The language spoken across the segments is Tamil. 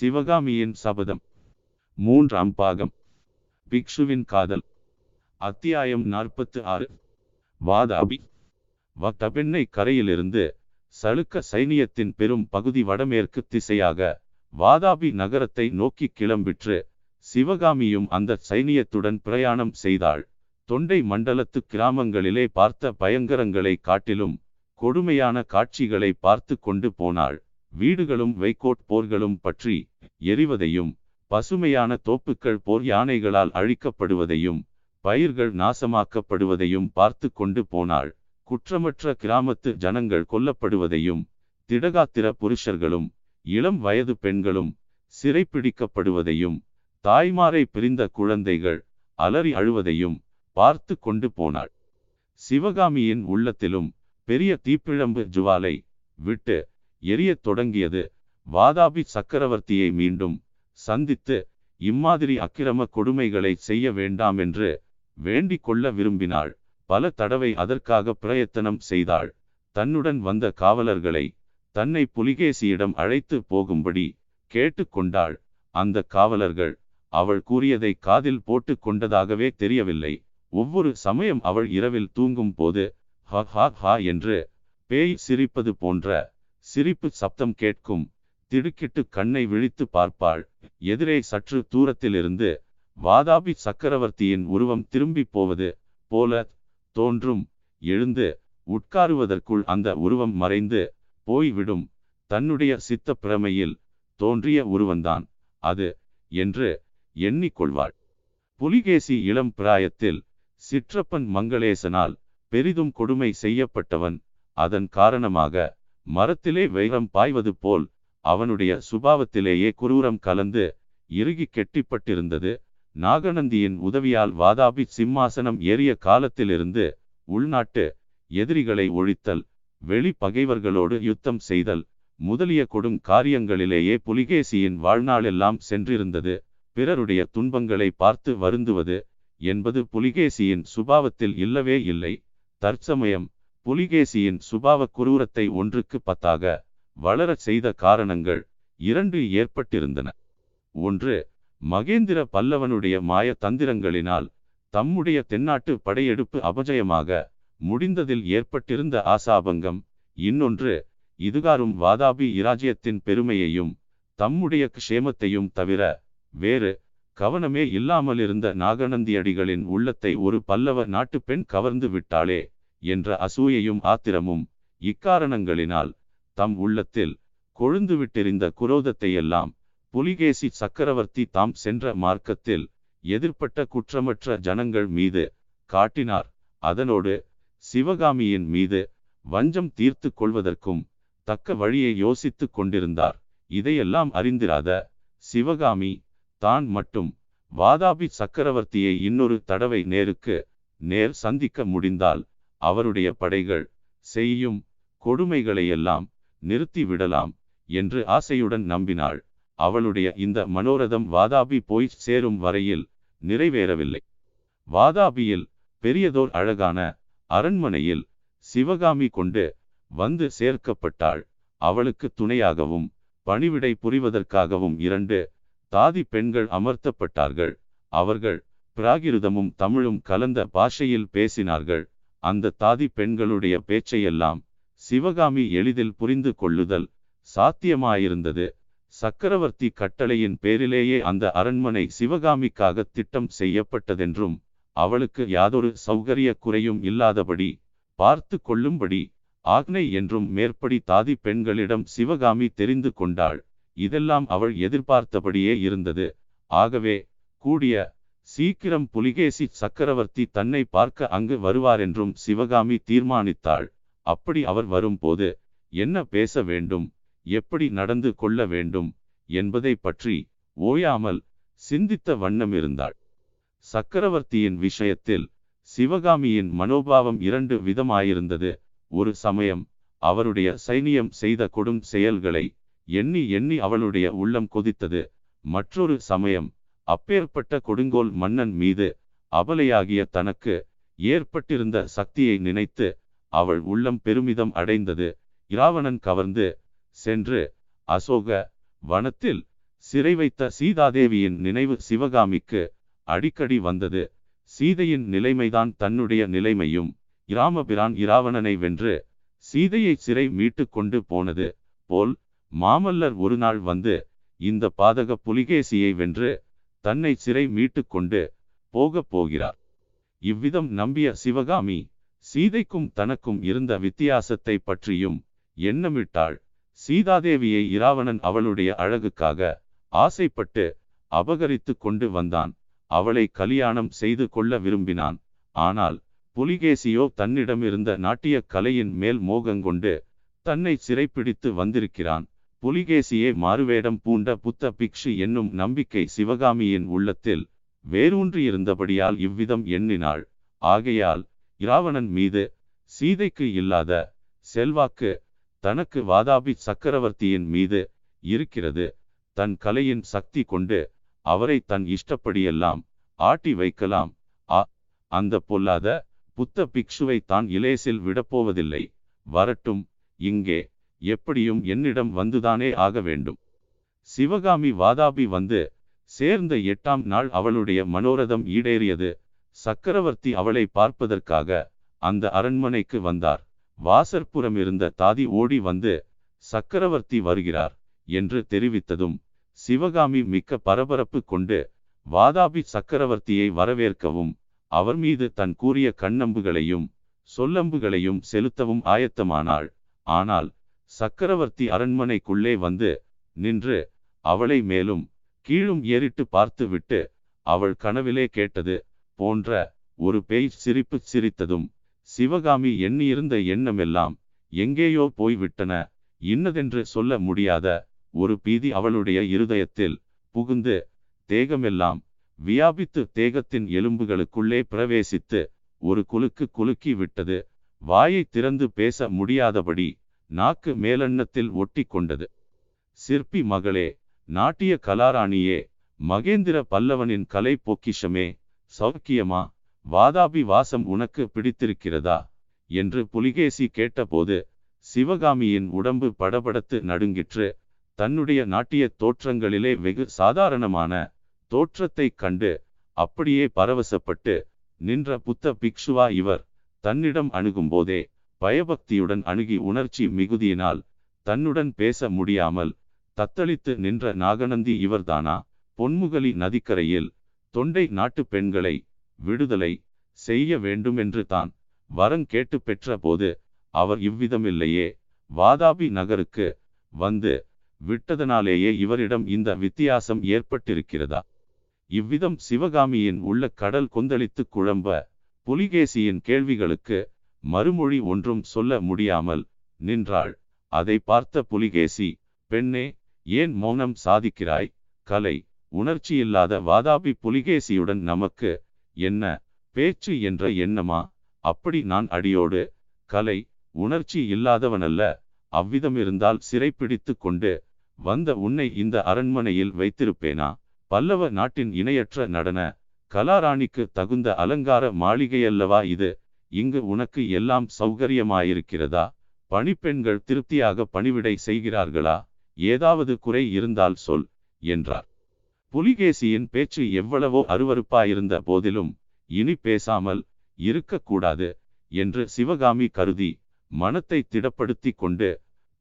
சிவகாமியின் சபதம். மூன்றாம் பாகம். பிக்ஷுவின் காதல். அத்தியாயம் நாற்பத்து ஆறு வாதாபி. வட்டபெண்ணை கரையிலிருந்து சளுக்க சைனியத்தின் பெரும் பகுதி வடமேற்கு திசையாக வாதாபி நகரத்தை நோக்கி கிளம்பிற்று. சிவகாமியும் அந்த சைனியத்துடன் பிரயாணம் செய்தாள். தொண்டை மண்டலத்து கிராமங்களிலே பார்த்த பயங்கரங்களை காட்டிலும் கொடுமையான காட்சிகளை பார்த்து கொண்டு போனாள். வீடுகளும் வைக்கோட் போர்களும் பற்றி எரிவதையும் பசுமையான தோப்புக்கள் போர் யானைகளால் அழிக்கப்படுவதையும் பயிர்கள் நாசமாக்கப்படுவதையும் பார்த்து கொண்டு போனாள். குற்றமற்ற கிராமத்து ஜனங்கள் கொல்லப்படுவதையும் திடகாத்திர புருஷர்களும் இளம் வயது பெண்களும் சிறைப்பிடிக்கப்படுவதையும் தாய்மாரை பிரிந்த குழந்தைகள் அலறி அழுவதையும் பார்த்து கொண்டு போனாள். சிவகாமியின் உள்ளத்திலும் பெரிய தீப்பிழம்பு ஜுவாலை விட்டு எரியத் தொடங்கியது. வாதாபி சக்கரவர்த்தியை மீண்டும் சந்தித்து இம்மாதிரி அக்கிரம கொடுமைகளை செய்ய வேண்டாம் என்று வேண்டிக் கொள்ள விரும்பினாள். பல தடவை அதற்காக பிரயத்தனம் செய்தாள். தன்னுடன் வந்த காவலர்களை தன்னை புலிகேசியிடம் அழைத்து போகும்படி கேட்டுக்கொண்டாள் அந்த காவலர்கள் அவள் கூறியதை காதில் போட்டு கொண்டதாகவே தெரியவில்லை. ஒவ்வொரு சமயம் அவள் இரவில் தூங்கும் போது ஹ ஹா ஹா என்று பேய் சிரிப்பது போன்ற சிரிப்பு சப்தம் கேட்கும். திடுக்கிட்டு கண்ணை விழித்து பார்ப்பாள். எதிரே சற்று தூரத்திலிருந்து வாதாபி சக்கரவர்த்தியின் உருவம் திரும்பி போவது போல தோன்றும். எழுந்து உட்காருவதற்குள் அந்த உருவம் மறைந்து போய்விடும். தன்னுடைய சித்த பிரமையில் தோன்றிய உருவந்தான் அது என்று எண்ணிக்கொள்வாள். புலிகேசி இளம் பிராயத்தில் சிற்றப்பன் மங்களேசனால் பெரிதும் கொடுமை செய்யப்பட்டவன் அதன் காரணமாக மரத்திலே வைரம் பாய்வது போல் அவனுடைய சுபாவத்திலேயே குரூரம் கலந்து இறுகி கெட்டிப்பட்டிருந்தது. நாகநந்தியின் உதவியால் வாதாபி சிம்மாசனம் ஏறிய காலத்திலிருந்து உள்நாட்டு எதிரிகளை ஒழித்தல் வெளி பகைவர்களோடு யுத்தம் செய்தல் முதலிய கொடும் காரியங்களிலேயே புலிகேசியின் வாழ்நாளெல்லாம் சென்றிருந்தது. பிறருடைய துன்பங்களை பார்த்து வருந்துவது என்பது புலிகேசியின் சுபாவத்தில் இல்லவே இல்லை. தற்சமயம் புலிகேசியின் சுபாவ குரூரத்தை ஒன்றுக்கு பத்தாக வளரச் செய்த காரணங்கள் இரண்டு ஏற்பட்டிருந்தன. ஒன்று மகேந்திர பல்லவனுடைய மாய தந்திரங்களினால் தம்முடைய தென்னாட்டு படையெடுப்பு அபஜயமாக முடிந்ததில் ஏற்பட்டிருந்த ஆசாபங்கம். இன்னொன்று இதுகாரும் வாதாபி இராஜ்யத்தின் பெருமையையும் தம்முடைய க்ஷேமத்தையும் தவிர வேறு கவனமே இல்லாமலிருந்த நாகநந்தியடிகளின் உள்ளத்தை ஒரு பல்லவ நாட்டு பெண் கவர்ந்து விட்டாளே என்ற அசூயையும் ஆத்திரமும் இக்காரணங்களினால் தம் உள்ளத்தில் கொழுந்து விட்டிருந்த குரோதத்தையெல்லாம் புலிகேசி சக்கரவர்த்தி தாம் சென்ற மார்க்கத்தில் எதிர்ப்பட்ட குற்றமற்ற ஜனங்கள் மீது காட்டினார். அதனோடு சிவகாமியின் மீது வஞ்சம் தீர்த்து கொள்வதற்கும் தக்க வழியை யோசித்துக் கொண்டிருந்தார். இதையெல்லாம் அறிந்திராத சிவகாமி தான் மட்டும் வாதாபி சக்கரவர்த்தியை இன்னொரு தடவை நேருக்கு நேர் சந்திக்க முடிந்தால் அவருடைய படைகள் செய்யும் கொடுமைகளையெல்லாம் நிறுத்தி விடலாம் என்று ஆசையுடன் நம்பினாள். அவளுடைய இந்த மனோரதம் வாதாபி போய் சேரும் வரையில் நிறைவேறவில்லை. வாதாபியில் பெரியதோர் அழகான அரண்மனையில் சிவகாமி கொண்டு வந்து சேர்க்கப்பட்டாள். அவளுக்கு துணையாகவும் பணிவிடை புரிவதற்காகவும் இரண்டு தாதி பெண்கள் அமர்த்தப்பட்டார்கள். அவர்கள் பிராகிருதமும் தமிழும் கலந்த பாஷையில் பேசினார்கள். அந்த தாதி பெண்களுடைய பேச்சையெல்லாம் சிவகாமி எளிதில் புரிந்து கொள்ளுதல் சாத்தியமாயிருந்தது. சக்கரவர்த்தி கட்டளையின் பேரிலேயே அந்த அரண்மனை சிவகாமிக்காக திட்டம் செய்யப்பட்டதென்றும் அவளுக்கு யாதொரு சௌகரிய குறையும் இல்லாதபடி பார்த்து கொள்ளும்படி ஆக்னை என்றும் மேற்படி தாதி பெண்களிடம் சிவகாமி தெரிந்து கொண்டாள். இதெல்லாம் அவள் எதிர்பார்த்தபடியே இருந்தது. ஆகவே கூடிய சீக்கிரம் புலிகேசி சக்கரவர்த்தி தன்னை பார்க்க அங்கு வருவாரென்றும் சிவகாமி தீர்மானித்தாள். அப்படி அவர் வரும்போது என்ன பேச வேண்டும்? எப்படி நடந்து கொள்ள வேண்டும்? என்பதை பற்றி ஓயாமல் சிந்தித்த வண்ணம் இருந்தாள். சக்கரவர்த்தியின் விஷயத்தில் சிவகாமியின் மனோபாவம் இரண்டு விதமாயிருந்தது. ஒரு சமயம் அவருடைய சைனியம் செய்த கொடும் செயல்களை எண்ணி எண்ணி அவளுடைய உள்ளம் கொதித்தது. மற்றொரு சமயம் அப்பேற்பட்ட கொடுங்கோல் மன்னன் மீது அபலையாகிய தனக்கு ஏற்பட்டிருந்த சக்தியை நினைத்து அவள் உள்ளம் பெருமிதம் அடைந்தது. இராவணன் கவர்ந்து சென்று அசோக வனத்தில் சிறை வைத்த சீதாதேவியின் நினைவு சிவகாமிக்கு அடிக்கடி வந்தது. சீதையின் நிலைமைதான் தன்னுடைய நிலைமையும். இராமபிரான் இராவணனை வென்று சீதையை சிறை மீட்டு கொண்டு போனது போல் மாமல்லர் ஒரு நாள் வந்து இந்த பாதக புலிகேசியை வென்று தன்னை சிறை மீட்டு கொண்டு போகப் போகிறார். இவ்விதம் நம்பிய சிவகாமி சீதைக்கும் தனக்கும் இருந்த வித்தியாசத்தை பற்றியும் எண்ணமிட்டாள். சீதாதேவியை இராவணன் அவளுடைய அழகுக்காக ஆசைப்பட்டு அபகரித்து கொண்டு வந்தான். அவளை கலியாணம் செய்து கொள்ள விரும்பினான். ஆனால் புலிகேசியோ தன்னிடமிருந்த நாட்டிய கலையின் மேல் மோகங்கொண்டு தன்னை சிறைப்பிடித்து வந்திருக்கிறான். புலிகேசியே மாறுவேடம் பூண்ட புத்த பிக்ஷு என்னும் நம்பிக்கை சிவகாமியின் உள்ளத்தில் வேரூன்றியிருந்தபடியால் இவ்விதம் எண்ணினாள். ஆகையால் இராவணன் மீது சீதைக்கு இல்லாத செல்வாக்கு தனக்கு வாதாபி சக்கரவர்த்தியின் மீது இருக்கிறது. தன் கலையின் சக்தி கொண்டு அவரை தன் இஷ்டப்படியெல்லாம் ஆட்டி வைக்கலாம். ஆ அந்த பொல்லாத புத்த பிக்ஷுவை தான் இலேசில் விடப்போவதில்லை. வரட்டும் இங்கே எப்படியும் என்னிடம் வந்துதானே ஆக வேண்டும். சிவகாமி வாதாபி வந்து சேர்ந்த எட்டாம் நாள் அவளுடைய மனோரதம் ஈடேறியது. சக்கரவர்த்தி அவளை பார்ப்பதற்காக அந்த அரண்மனைக்கு வந்தார். வாசற்புறம் இருந்த தாதி ஓடி வந்து சக்கரவர்த்தி வருகிறார் என்று தெரிவித்ததும் சிவகாமி மிக்க பரபரப்பு கொண்டு வாதாபி சக்கரவர்த்தியை வரவேற்கவும் அவர் மீது தன் கூறிய கண்ணம்புகளையும் சொல்லம்புகளையும் செலுத்தவும் ஆயத்தமானாள். ஆனால் சக்கரவர்த்தி அரண்மனைக்குள்ளே வந்து நின்று அவளை மேலும் கீழும் ஏறிட்டு பார்த்துவிட்டு அவள் கனவிலே கேட்டது போன்ற ஒரு பேய் சிரிப்பு சிரித்ததும் சிவகாமி எண்ணியிருந்த எண்ணமெல்லாம் எங்கேயோ போய்விட்டன. இன்னதென்று சொல்ல முடியாத ஒரு பீதி அவளுடைய இருதயத்தில் புகுந்து தேகமெல்லாம் வியாபித்து தேகத்தின் எலும்புகளுக்குள்ளே பிரவேசித்து ஒரு குலுக்கு குலுக்கி விட்டது. வாயை திறந்து பேச முடியாதபடி நாக்கு மேலெண்ணத்தில் ஒட்டி கொண்டது சிற்பி மகளே நாட்டிய கலாராணியே மகேந்திர பல்லவனின் கலை பொக்கிஷமே சௌக்கியமா? வாதாபி வாசம் உனக்கு பிடித்திருக்கிறதா? என்று புலிகேசி கேட்டபோது சிவகாமியின் உடம்பு படபடத்து நடுங்கிற்று. தன்னுடைய நாட்டிய தோற்றங்களிலே வெகு சாதாரணமான தோற்றத்தைக் கண்டு அப்படியே பரவசப்பட்டு நின்ற புத்த பிக்ஷுவா இவர் தன்னிடம் அணுகும்போதே பயபக்தியுடன் அணுகி உணர்ச்சி மிகுதியினால் தன்னுடன் பேச முடியாமல் தத்தளித்து நின்ற நாகநந்தி இவர்தானா? பொன்முகலி நதிக்கரையில் தொண்டை நாட்டு பெண்களை விடுதலை செய்ய வேண்டுமென்று தான் வரங் கேட்டு பெற்ற போது அவர் இவ்விதமில்லையே. வாதாபி நகருக்கு வந்து விட்டதனாலேயே இவரிடம் இந்த வித்தியாசம் ஏற்பட்டிருக்கிறதா? இவ்விதம் சிவகாமியின் உள்ள கடல் கொந்தளித்து குழம்ப புலிகேசியின் கேள்விகளுக்கு மறுமொழி ஒன்றும் சொல்ல முடியாமல் நின்றாள். அதை பார்த்த புலிகேசி பெண்ணே ஏன் மௌனம் சாதிக்கிறாய்? கலை உணர்ச்சியில்லாத வாதாபி புலிகேசியுடன் நமக்கு என்ன? பேச்சு என்ற எண்ணமா? அப்படி நான் அடியோடு கலை உணர்ச்சி இல்லாதவனல்ல. அவ்விதமிருந்தால் சிறைப்பிடித்து கொண்டு வந்த உன்னை இந்த அரண்மனையில் வைத்திருப்பேனா? பல்லவ நாட்டின் இணையற்ற நடன கலாராணிக்கு தகுந்த அலங்கார மாளிகையல்லவா இது? இங்கு உனக்கு எல்லாம் சௌகரியமாயிருக்கிறதா? பணிப்பெண்கள் திருப்தியாக பணிவிடை செய்கிறார்களா? ஏதாவது குறை இருந்தால் சொல் என்றார். புலிகேசியின் பேச்சு எவ்வளவோ அருவருப்பாயிருந்த போதிலும் இனி பேசாமல் இருக்கக்கூடாது என்று சிவகாமி கருதி மனத்தை திடப்படுத்தி கொண்டு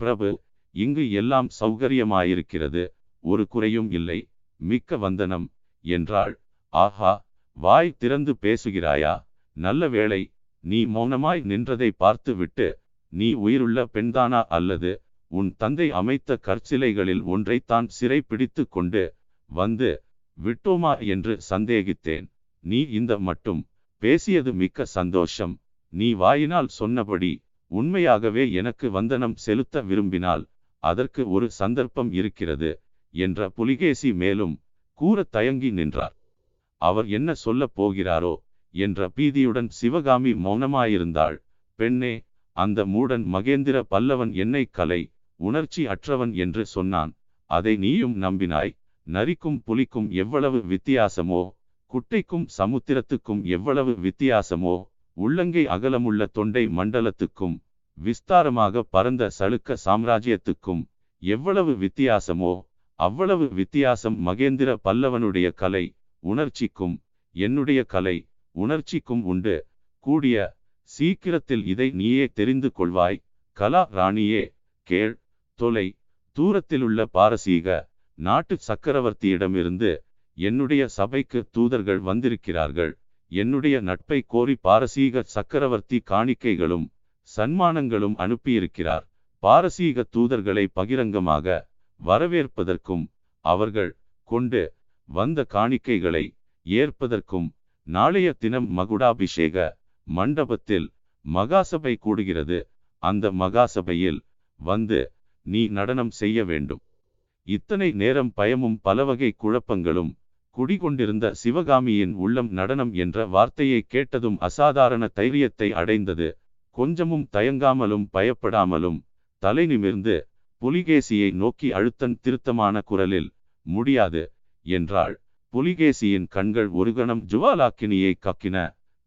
பிரபு இங்கு எல்லாம் சௌகரியமாயிருக்கிறது ஒரு குறையும் இல்லை மிக்க வந்தனம் என்றாள். ஆஹா வாய் திறந்து பேசுகிறாயா? நல்ல வேளை நீ மௌனமாய் நின்றதை பார்த்துவிட்டு நீ உயிருள்ள பெண்தானா அல்லது உன் தந்தை அமைத்த கற்சிலைகளில் ஒன்றைத்தான் சிறை பிடித்து கொண்டு வந்து விட்டோமா என்று சந்தேகித்தேன். நீ இந்த மட்டும் பேசியது மிக்க சந்தோஷம். நீ வாயினால் சொன்னபடி உண்மையாகவே எனக்கு வந்தனம் செலுத்த விரும்பினால் அதற்கு ஒரு சந்தர்ப்பம் இருக்கிறது என்ற புலிகேசி மேலும் கூற தயங்கி நின்றார். அவர் என்ன சொல்லப் போகிறாரோ என்ற பீதியுடன் சிவகாமி மௌனமாயிருந்தாள். பெண்ணே அந்த மூடன் மகேந்திர பல்லவன் என்னை கலை உணர்ச்சி அற்றவன் என்று சொன்னான். அதை நீயும் நம்பினாய். நரிக்கும் புலிக்கும் எவ்வளவு வித்தியாசமோ குட்டைக்கும் சமுத்திரத்துக்கும் எவ்வளவு வித்தியாசமோ உள்ளங்கை அகலமுள்ள தொண்டை மண்டலத்துக்கும் விஸ்தாரமாக பரந்த சளுக்க சாம்ராஜ்யத்துக்கும் எவ்வளவு வித்தியாசமோ அவ்வளவு வித்தியாசம் மகேந்திர பல்லவனுடைய கலை உணர்ச்சிக்கும் என்னுடைய கலை உணர்ச்சிக்கும் உண்டு. கூடிய சீக்கிரத்தில் இதை நீயே தெரிந்து கொள்வாய். கலா ராணியே கேள். தொலை. தூரத்திலுள்ள பாரசீக நாட்டு சக்கரவர்த்தியிடமிருந்து என்னுடைய சபைக்கு தூதர்கள் வந்திருக்கிறார்கள். என்னுடைய நட்பை கோரி பாரசீக சக்கரவர்த்தி காணிக்கைகளும் சன்மானங்களும் அனுப்பியிருக்கிறார். பாரசீக தூதர்களை பகிரங்கமாக வரவேற்பதற்கும் அவர்கள் கொண்டு வந்த காணிக்கைகளை ஏற்பதற்கும் நாளைய தினம் மகுடாபிஷேக மண்டபத்தில் மகாசபை கூடுகிறது. அந்த மகாசபையில் வந்து நீ நடனம் செய்ய வேண்டும். இத்தனை நேரம் பயமும் பலவகை குழப்பங்களும் குடிகொண்டிருந்த சிவகாமியின் உள்ளம் நடனம் என்ற வார்த்தையை கேட்டதும் அசாதாரண தைரியத்தை அடைந்தது. கொஞ்சமும் தயங்காமலும் பயப்படாமலும் தலை நிமிர்ந்து புலிகேசியை நோக்கி அழுத்தன் திருத்தமான குரலில் முடியாது என்றாள். புலிகேசியின் கண்கள் ஒரு கணம் ஜுவாலாக்கினியை கக்கின.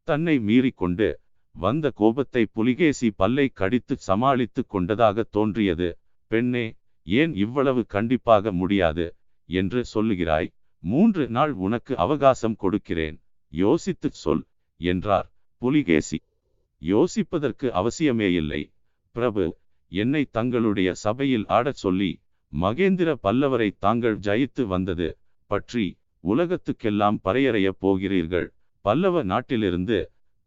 தன்னை மீறிக்கொண்டு வந்த கோபத்தை புலிகேசி பல்லை கடித்து சமாளித்து கொண்டதாக தோன்றியது. பெண்ணே ஏன் இவ்வளவு கண்டிப்பாக முடியாது? என்று சொல்லுகிறாய். மூன்று நாள் உனக்கு அவகாசம் கொடுக்கிறேன். யோசித்துச் சொல் என்றார் புலிகேசி. யோசிப்பதற்கு அவசியமே இல்லை. பிரபு என்னை தங்களுடைய சபையில் ஆடச் சொல்லி மகேந்திர பல்லவரை தாங்கள் ஜெயித்து வந்தது பற்றி உலகத்துக்கெல்லாம் பறையறையப் போகிறீர்கள். பல்லவ நாட்டிலிருந்து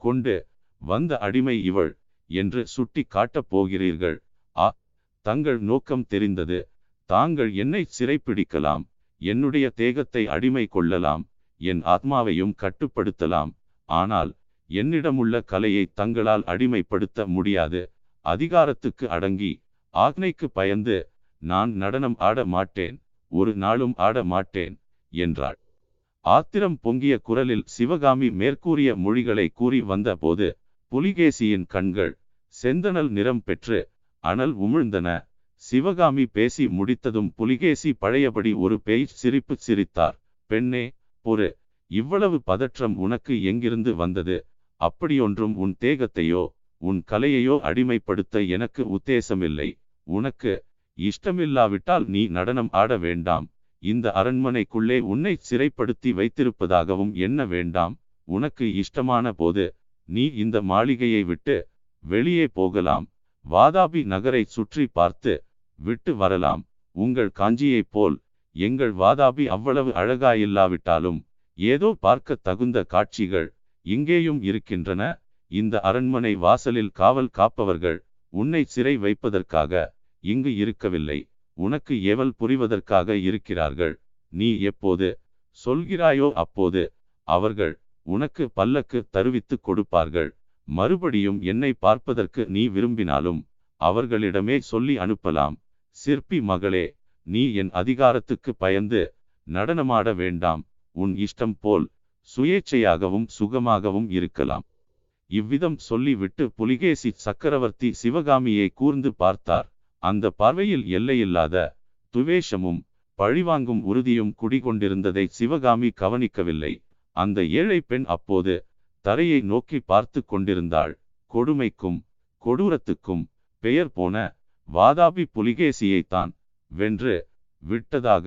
கொண்டு வந்த அடிமை இவள் என்று சுட்டி காட்டப் போகிறீர்கள். ஆ தங்கள் நோக்கம் தெரிந்தது. தாங்கள் என்னை சிறைப்பிடிக்கலாம். என்னுடைய தேகத்தை அடிமை கொள்ளலாம். என் ஆத்மாவையும் கட்டுப்படுத்தலாம். ஆனால் என்னிடமுள்ள கலையை தங்களால் அடிமைப்படுத்த முடியாது. அதிகாரத்துக்கு அடங்கி ஆக்னைக்கு பயந்து நான் நடனம் ஆட மாட்டேன். ஒரு நாளும் ஆட மாட்டேன் என்றாள். ஆத்திரம் பொங்கிய குரலில் சிவகாமி மேற்கூறிய மொழிகளை கூறி வந்தபோது புலிகேசியின் கண்கள் செந்தனல் நிறம் பெற்று அனல் உமிழ்ந்தன. சிவகாமி பேசி முடித்ததும் புலிகேசி பழையபடி ஒரு பேய் சிரிப்பு சிரித்தார். பெண்ணே பொறு. இவ்வளவு பதற்றம் உனக்கு எங்கிருந்து வந்தது? அப்படியொன்றும் உன் தேகத்தையோ உன் கலையையோ அடிமைப்படுத்த எனக்கு உத்தேசமில்லை. உனக்கு இஷ்டமில்லாவிட்டால் நீ நடனம் ஆட வேண்டாம். இந்த அரண்மனைக்குள்ளே உன்னை சிறைப்படுத்தி வைத்திருப்பதாகவும் என்ன வேண்டாம் உனக்கு இஷ்டமான போது நீ இந்த மாளிகையை விட்டு வெளியே போகலாம். வாதாபி நகரை சுற்றி பார்த்து விட்டு வரலாம். உங்கள் காஞ்சியைப் போல் எங்கள் வாதாபி அவ்வளவு அழகாயில்லாவிட்டாலும் ஏதோ பார்க்க தகுந்த காட்சிகள் இங்கேயும் இருக்கின்றன. இந்த அரண்மனை வாசலில் காவல் காப்பவர்கள் உன்னை சிறை வைப்பதற்காக இங்கு இருக்கவில்லை. உனக்கு ஏவல் புரிவதற்காக இருக்கிறார்கள். நீ எப்போது சொல்கிறாயோ அப்போது அவர்கள் உனக்கு பல்லக்கு தருவித்து கொடுப்பார்கள். மறுபடியும் என்னை பார்ப்பதற்கு நீ விரும்பினாலும் அவர்களிடமே சொல்லி அனுப்பலாம். சிற்பி மகளே நீ என் அதிகாரத்துக்கு பயந்து நடனமாட வேண்டாம். உன் இஷ்டம் போல் சுயேச்சையாகவும் சுகமாகவும் இருக்கலாம். இவ்விதம் சொல்லிவிட்டு புலிகேசி சக்கரவர்த்தி சிவகாமியை கூர்ந்து பார்த்தார். அந்த பார்வையில் எல்லையில்லாத துவேஷமும் பழிவாங்கும் உறுதியும் குடிகொண்டிருந்ததை சிவகாமி கவனிக்கவில்லை. அந்த ஏழை பெண் அப்போது தரையை நோக்கி பார்த்து கொண்டிருந்தாள். கொடுமைக்கும் கொடூரத்துக்கும் பெயர் போன வாதாபி புலிகேசியைத்தான் வென்று விட்டதாக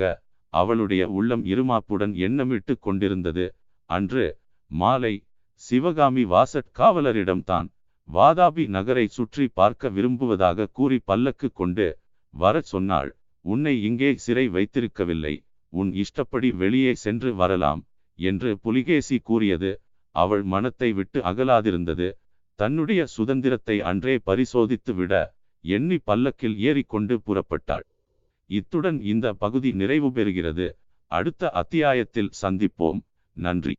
அவளுடைய உள்ளம் இருமாப்புடன் எண்ணமிட்டு கொண்டிருந்தது. அன்று மாலை சிவகாமி வாசட் காவலரிடம்தான் வாதாபி நகரை சுற்றி பார்க்க விரும்புவதாக கூறி பல்லக்கு கொண்டு வரச் சொன்னாள். உன்னை இங்கே சிறை வைத்திருக்கவில்லை. உன் இஷ்டப்படி வெளியே சென்று வரலாம் என்று புலிகேசி கூறியது. அவள் மனத்தை விட்டு அகலாதிருந்தது. தன்னுடைய சுதந்திரத்தை அன்றே பரிசோதித்து விட எண்ணி பல்லக்கில் ஏறிக்கொண்டு புறப்பட்டாள். இத்துடன் இந்த பகுதி நிறைவு பெறுகிறது. அடுத்த அத்தியாயத்தில் சந்திப்போம். நன்றி.